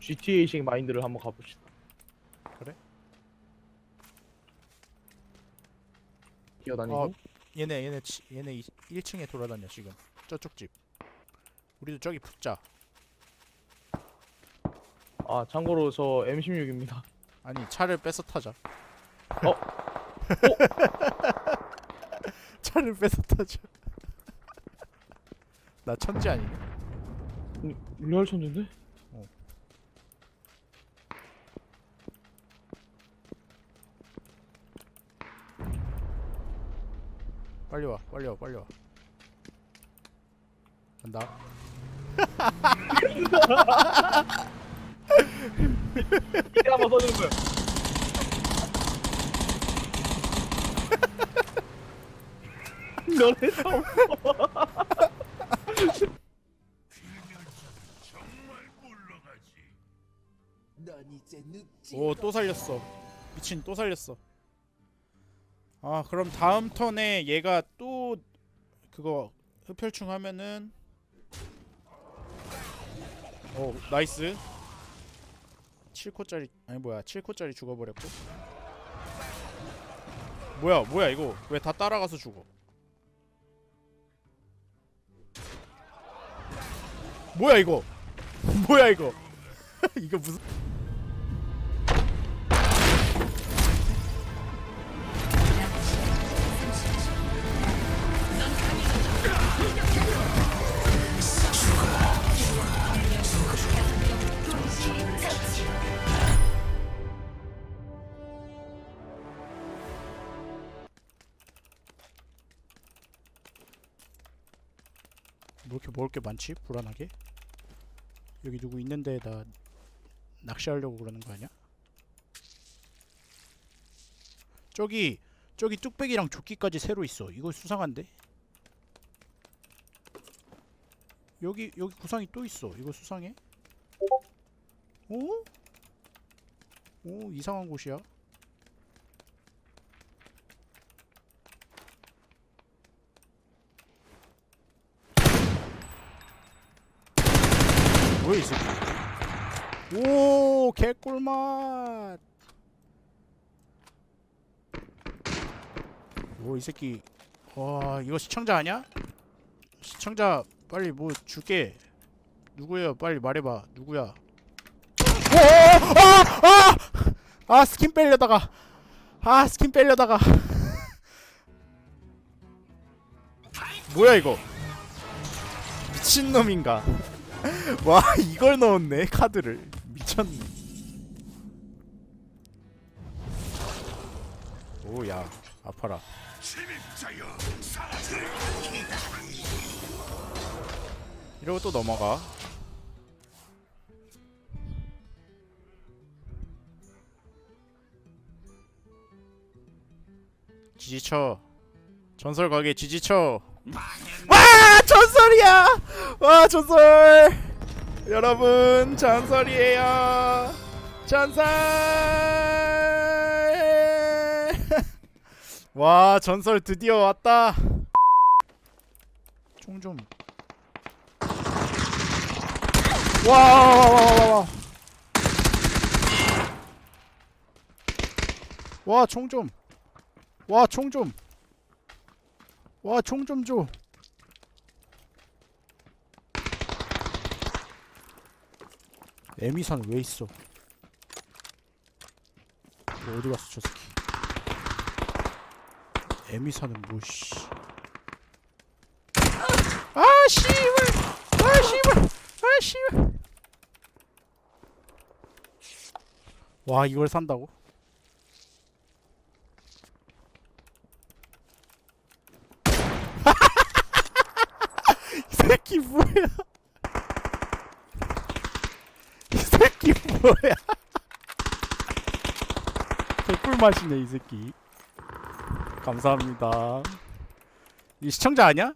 GTA식 마인드를 한번 가봅시다. 그래? 기어다니고. 어. 얘네 얘네 치, 얘네 1층에 돌아다녀 지금 저쪽 집 우리도 저기 붙자 아 참고로 저 M16입니다. 아니 차를 뺏어 타자 어? 차를 뺏어 타자 나 천재 아니냐 음, 리얼 천재인데? 빨리 와 빨리 와 빨리 와 간다 이게 한번 써주는 거야. 너네 참. 넌 이제 늙지. 오또 살렸어 미친 또 살렸어 아 그럼 다음 턴에 얘가 또 그거 흡혈충 하면은 오 나이스. 7코짜리 아니 뭐야 7코짜리 죽어버렸고. 뭐야 뭐야 이거. 왜 다 따라가서 죽어? 뭐야 이거? 뭐야 이거? 이거 무슨 뭐 이렇게 먹을 게 많지? 불안하게? 여기 누구 있는데 나 낚시하려고 그러는 거 아니야? 저기 저기 뚝배기랑 조끼까지 새로 있어. 이거 수상한데? 여기 여기 구상이 또 있어. 이거 수상해? 오? 오 이상한 곳이야. 뭐야 이 새끼. 오 개꿀맛. 오 이 새끼. 와 이거 시청자 아니야? 시청자 빨리 뭐 줄게. 누구예요? 빨리 말해봐. 누구야? 오아아! 아 스킨 빼려다가. 아 스킨 빼려다가. 뭐야 이거? 미친놈인가 와 이걸 넣었네 카드를. 미쳤네. 오야 아파라. 이러고 또 넘어가. 지지쳐. 전설 가게 지지쳐. 와 전설이야. 와 전설. 여러분 전설이에요. 전설! 와 전설 드디어 왔다. 총 좀. 와와와와와 와. 총 좀. 와 총 좀. 와 총 좀 줘. 에미산 왜 있어? 너 어디 갔어 저 새끼? 에미산은 뭐 씨? 아 씨발! 아 씨발! 아 씨발! 와 이걸 산다고? 이 새끼 뭐야? 이 새끼 뭐야? 개꿀 맛이네 이 새끼. 감사합니다. 이 시청자 아니야?